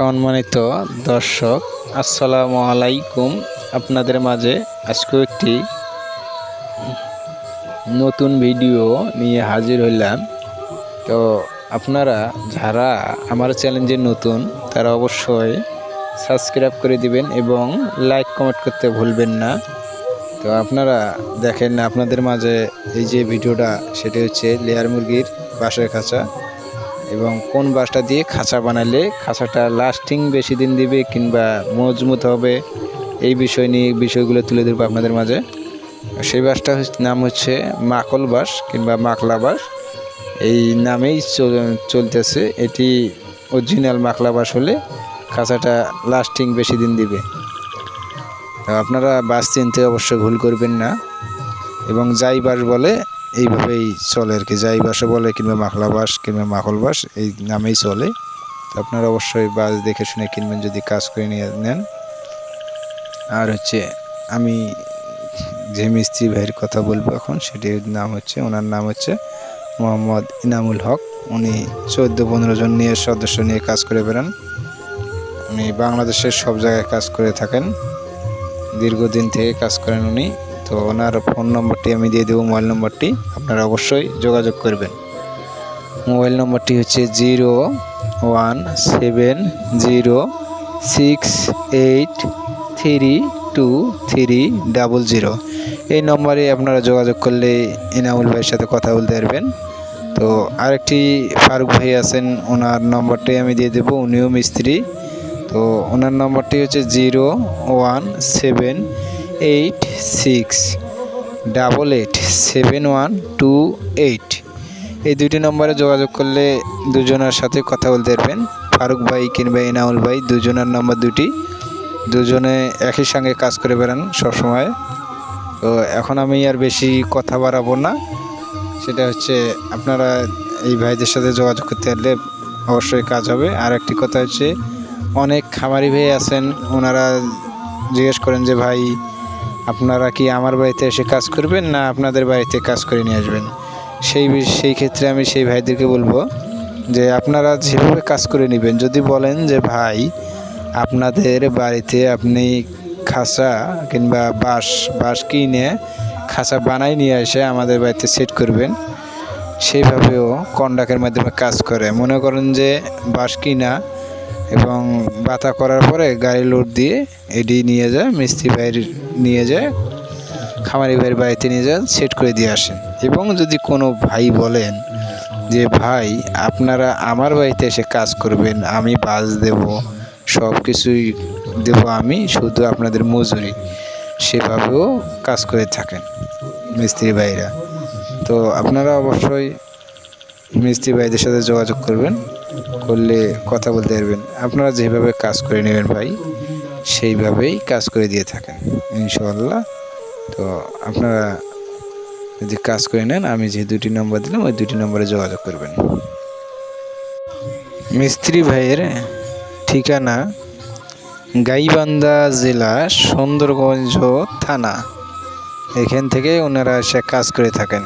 সম্মানিত দর্শক, আসসালামু আলাইকুম। আপনাদের মাঝে আজকে একটি নতুন ভিডিও নিয়ে হাজির হইলাম। তো আপনারা যারা আমার চ্যালেঞ্জে নতুন, তারা অবশ্যই সাবস্ক্রাইব করে দিবেন এবং লাইক কমেন্ট করতে ভুলবেন না। তো আপনারা দেখেন আপনাদের মাঝে এই যে ভিডিওটা, সেটি হচ্ছে লেয়ার মুরগির বাসার খাঁচা। এবং কোন বাঁশটা দিয়ে খাঁচা বানালে খাঁচাটা লাস্টিং বেশি দিন দিবে কিংবা মজবুত হবে, এই বিষয় নিয়ে বিষয়গুলো তুলে ধরবো আপনাদের মাঝে। সেই বাঁশটা নাম হচ্ছে মাকল বাঁশ কিংবা মাকলা বাঁশ এই নামেই চল- চলতেছে। এটি অরিজিনাল মাকলা বাঁশ হলে খাঁচাটা লাস্টিং বেশি দিন দিবে। আপনারা বাস চিনতে অবশ্যই ভুল করবেন না। এবং যাই বাস বলে এইভাবেই চলে আর কি। যাই বাসও বলে কিংবা মাখলা বাস কিংবা মাখল বাস, এই নামেই চলে। তো আপনারা অবশ্যই বাস দেখে শুনে কিনবেন যদি কাজ করে নিয়ে নেন। আর হচ্ছে আমি যে মিস্ত্রি ভাইয়ের কথা বলব এখন, সেটির নাম হচ্ছে, ওনার নাম হচ্ছে মোহাম্মদ ইনামুল হক। উনি চোদ্দ পনেরো জন নিয়ে সদস্য নিয়ে কাজ করে বেড়ান। উনি বাংলাদেশের সব জায়গায় কাজ করে থাকেন। দীর্ঘদিন থেকে কাজ করেন উনি। তো ওনার ফোন নম্বরটি আমি দিয়ে দেবো, মোবাইল নম্বরটি। আপনারা অবশ্যই যোগাযোগ করবেন। মোবাইল নম্বরটি হচ্ছে zero one seven zero six eight three two three double zero. এই নম্বরে আপনারা যোগাযোগ করলে ইনামুল ভাইয়ের সাথে কথা বলতে পারবেন। তো আরেকটি ফারুক ভাই আছেন, ওনার নম্বরটাই আমি দিয়ে দেবো, উনিও মিস্ত্রি। তো ওনার নম্বরটি হচ্ছে zero one seven eight six double eight seven one two eight এই দুইটি নম্বরে যোগাযোগ করলে দুজনের সাথে কথা বলতে পারবেন। ফারুক ভাই কিংবা ইনাউল ভাই, দুজনের নম্বর দুটি দুজনে একই সঙ্গে কাজ করে বেড়ান সবসময়। তো এখন আমি আর বেশি কথা বাড়াবো না। সেটা হচ্ছে আপনারা এই ভাইদের সাথে যোগাযোগ করতে পারলে অবশ্যই কাজ হবে। আর একটি কথা হচ্ছে, অনেক খামারি ভাই আছেন, ওনারা জিজ্ঞেস করেন যে, ভাই আপনারা কি আমার বাড়িতে এসে কাজ করবেন না আপনাদের বাড়িতে কাজ করে নিয়ে আসবেন? সেই সেই ক্ষেত্রে আমি সেই ভাইদেরকে বলব যে আপনারা যেভাবে কাজ করে নেবেন, যদি বলেন যে, ভাই, আপনাদের বাড়িতে আপনি খাঁচা কিংবা বাঁশ বাঁশ কিনে খাঁচা বানাই নিয়ে এসে আমাদের বাড়িতে সেট করবেন, সেইভাবেও কন্ডাকের মাধ্যমে কাজ করে। মনে করেন যে, বাঁশ কিনা এবং বাতা করার পরে গাড়ি লোড দিয়ে এডি নিয়ে যায়, মিস্ত্রি ভাইয়ের নিয়ে যায়, খামারি ভাইয়ের বাড়িতে নিয়ে যান সেট করে দিয়ে আসেন এবং যদি কোনো ভাই বলেন যে, ভাই, আপনারা আমার বাড়িতে এসে কাজ করবেন, আমি বাস দেব, সব কিছুই দেবো আমি, শুধু আপনাদের মজুরি। সেভাবেও কাজ করে থাকেন মিস্ত্রি ভাইরা। তো আপনারা অবশ্যই মিস্ত্রি ভাইদের সাথে যোগাযোগ করবেন, করলে কথা বলতে পারবেন। আপনারা যেভাবে কাজ করে নেবেন ভাই, সেইভাবেই কাজ করে দিয়ে থাকেন ইনশাল্লাহ তো আপনারা যদি কাজ করে নেন, আমি যে দুটি নম্বর দিলাম, ওই দুটি নম্বরে যোগাযোগ করবেন। মিস্ত্রি ভাইয়ের ঠিকানা গাইবান্ধা জেলা সুন্দরগঞ্জ থানা। এখান থেকে ওনারা এসে কাজ করে থাকেন।